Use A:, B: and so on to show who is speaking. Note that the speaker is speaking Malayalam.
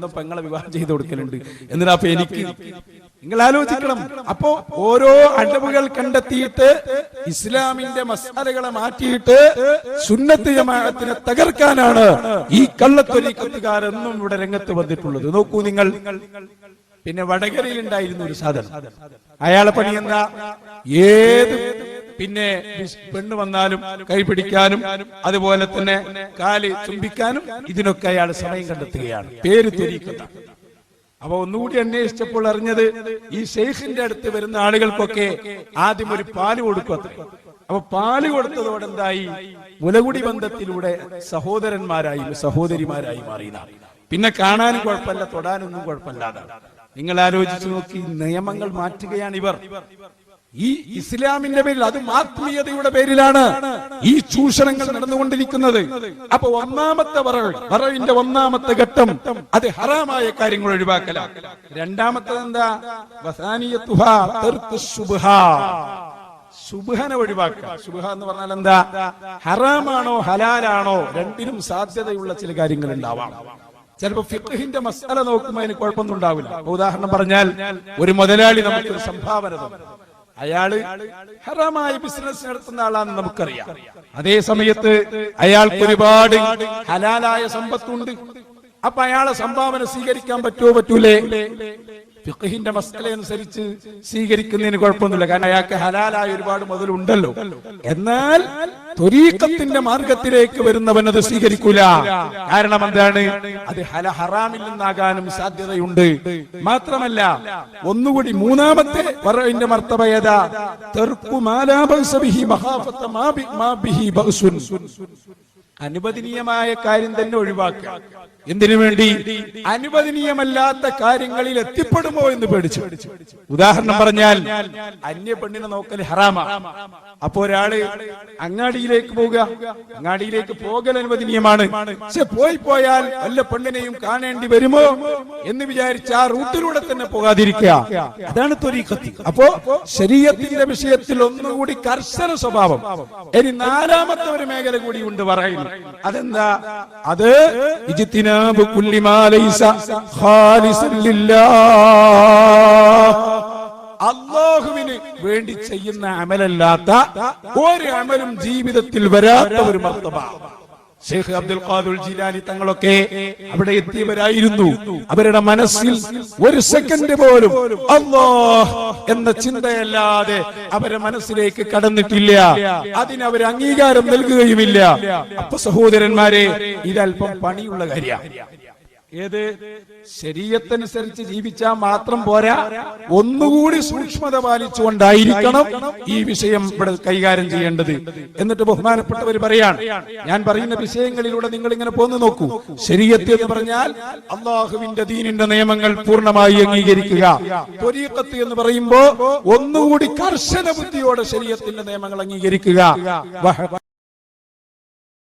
A: പെങ്ങളെ വിവാഹം ചെയ്ത് കൊടുക്കലുണ്ട്. എന്നിട്ട് അപ്പൊ എനിക്ക്? നിങ്ങൾ ആലോചിക്കണം. അപ്പോ ഓരോ അടവുകൾ കണ്ടെത്തിയിട്ട് ഇസ്ലാമിന്റെ മസാലകളെ മാറ്റിയിട്ട് സുന്നത്ത് ജമാഅത്തിനെ തകർക്കാനാണ് ഈ കള്ളത്തൊലിക്കത്തുകാരെന്നും ഇവിടെ രംഗത്ത് വന്നിട്ടുള്ളത്. നോക്കൂ നിങ്ങൾ. പിന്നെ വടകരയിൽ ഉണ്ടായിരുന്ന ഒരു സാധനം. അയാളെ പണി എന്താ? ഏത് പിന്നെ പെണ്ണ് വന്നാലും കൈ പിടിക്കാനും അതുപോലെ തന്നെ കാൽ ചുംബിക്കാനും ഇതിനൊക്കെ അയാൾ സമയം കണ്ടെത്തുകയാണ്. പേര് തിരിക്കുന്ന. അപ്പൊ ഒന്നുകൂടി അന്വേഷിച്ചപ്പോൾ അറിഞ്ഞത് ഈ ഷെയ്ഖിന്റെ അടുത്ത് വരുന്ന ആളുകൾക്കൊക്കെ ആദ്യം ഒരു പാൽ കൊടുക്കും അപ്പൊ പാൽ കൊടുത്തതോടെ എന്തായി? മുലകുടി ബന്ധത്തിലൂടെ സഹോദരന്മാരായി സഹോദരിമാരായി മാറിയതാണ് പിന്നെ കാണാനും കുഴപ്പമില്ല തൊടാനൊന്നും കുഴപ്പമില്ലാതെ. നിങ്ങൾ ആലോചിച്ചു നോക്കി നിയമങ്ങൾ മാറ്റുകയാണ് ഇവർ. ഈ ഇസ്ലാമിന്റെ പേരിൽ അതും ആത്മീയതയുടെ പേരിലാണ് ഈ ചൂഷണങ്ങൾ നടന്നുകൊണ്ടിരിക്കുന്നത്. അപ്പൊ ഒന്നാമത്തെ വറവ് വറവിന്റെ ഒന്നാമത്തെ ഘട്ടം അത് ഹറാമായ കാര്യങ്ങൾ ഒഴിവാക്കലാണ്. രണ്ടാമത്തത് എന്താ. സുബഹന ഒഴിവാക്കുക. സുബഹ എന്ന് പറഞ്ഞാൽ എന്താ? ഹറാമാണോ ഹലാലാണോ രണ്ടിനും സാധ്യതയുള്ള ചില കാര്യങ്ങൾ ഉണ്ടാവാം ചിലപ്പോ ഫിഖഹിന്റെ മസാല നോക്കുമ്പോൾ അതിന് കുഴപ്പമൊന്നും ഉണ്ടാവില്ല. ഉദാഹരണം പറഞ്ഞാൽ ഒരു മുതലാളി നമുക്കൊരു സംഭാവന തന്നു. അയാൾ ഹറാമായ ബിസിനസ് നടത്തുന്ന ആളാണെന്ന് നമുക്കറിയാം. അതേ സമയത്ത് അയാൾക്ക് ഒരുപാട് ഹലാലായ സമ്പത്തുണ്ട്. അപ്പൊ അയാളെ സംഭാവന സ്വീകരിക്കാൻ പറ്റുമോ പറ്റൂലേ? ഫിഖഹിന്റെ മസല അനുസരിച്ച് സ്വീകരിക്കുന്നതിന് കുഴപ്പമൊന്നുമില്ല. കാരണം അയാൾക്ക് ഹലാലായ ഒരുപാട് മുതലുണ്ടല്ലോ. എന്നാൽ ത്വരീക്കത്തിന്റെ മാർഗത്തിലേക്ക് വരുന്നവൻ അത് സ്വീകരിക്കൂല. കാരണം എന്താണ്? അത് ഹല ഹറാമിൽ നിന്നാകാനും സാധ്യതയുണ്ട്. മാത്രമല്ല ഒന്നുകൂടി മൂന്നാമത്തെ പറവിന്റെ മർത്തവയത തെർക്കു മാലാബിഹി മഹാഫത്ത മാബി മാബിഹി മാ ബിഹി ബഅ്സുൻ. അനുവദനീയമായ കാര്യം തന്നെ ഒഴിവാക്കുക. എന്തിനു വേണ്ടി? അനുവദനീയമല്ലാത്ത കാര്യങ്ങളിൽ എത്തിപ്പെടുമോ എന്ന് പേടിച്ചു. ഉദാഹരണം പറഞ്ഞാൽ അന്യ പെണ്ണിനെ നോക്കൽ ഹറാമ. അപ്പോ ഒരാൾ അങ്ങാടിയിലേക്ക് പോവുക. അങ്ങാടിയിലേക്ക് പോകൽ അനുവദനീയമാണ്. പക്ഷെ പോയി പോയാൽ വല്ല പെണ്ണിനെയും കാണേണ്ടി വരുമോ എന്ന് വിചാരിച്ച് ആ റൂട്ടിലൂടെ തന്നെ പോകാതിരിക്കുക. അതാണ് ത്വരീഖത്ത്. അപ്പോ ശരീരത്തിന്റെ വിഷയത്തിൽ ഒന്നുകൂടി കർശന സ്വഭാവം. ഇനി നാലാമത്തെ ഒരു മേഖല കൂടി ഉണ്ട് പറയുന്നു അതെന്താ? അത് ഇജ്തിനാബു കുല്ലി മാ ലൈസ ഖാലിസൻ ലില്ലാഹ്. അള്ളാഹുവിന് വേണ്ടി ചെയ്യുന്ന അമലല്ലാത്ത ഒരു അമലും ജീവിതത്തിൽ വരാത്ത ഒരു മർത്തബ. ഷെയ്ഖ് അബ്ദുൽ ഖാദുൽ ജിലാനി തങ്ങളൊക്കെ അവിടെ എത്തിയവരായിരുന്നു. അവരുടെ മനസ്സിൽ ഒരു സെക്കൻഡ് പോലും അല്ലാഹ് എന്ന ചിന്തയല്ലാതെ അവരെ മനസ്സിലേക്ക് കടന്നിട്ടില്ല. അതിന് അവർ അംഗീകാരം നൽകുകയുമില്ല. അപ്പൊ സഹോദരന്മാരെ ഇതല്പം പണിയുള്ള കാര്യമാണ്. ഏത്? ശരീരത്തനുസരിച്ച് ജീവിച്ചാൽ മാത്രം പോരാ. ഒന്നുകൂടി സൂക്ഷ്മത പാലിച്ചുകൊണ്ടായിരിക്കണം ഈ വിഷയം ഇവിടെ കൈകാര്യം ചെയ്യേണ്ടത്. എന്നിട്ട് ബഹുമാനപ്പെട്ടവർ പറയാണ് ഞാൻ പറയുന്ന വിഷയങ്ങളിലൂടെ നിങ്ങൾ ഇങ്ങനെ പോന്നു നോക്കൂ. ശരീരത്ത് എന്ന് പറഞ്ഞാൽ അള്ളാഹുവിന്റെ ദീനിന്റെ നിയമങ്ങൾ പൂർണമായി അംഗീകരിക്കുക. ത്വരീക്കത്ത് എന്ന് പറയുമ്പോ ഒന്നുകൂടി കർശന ബുദ്ധിയോടെ ശരീരത്തിന്റെ നിയമങ്ങൾ അംഗീകരിക്കുക.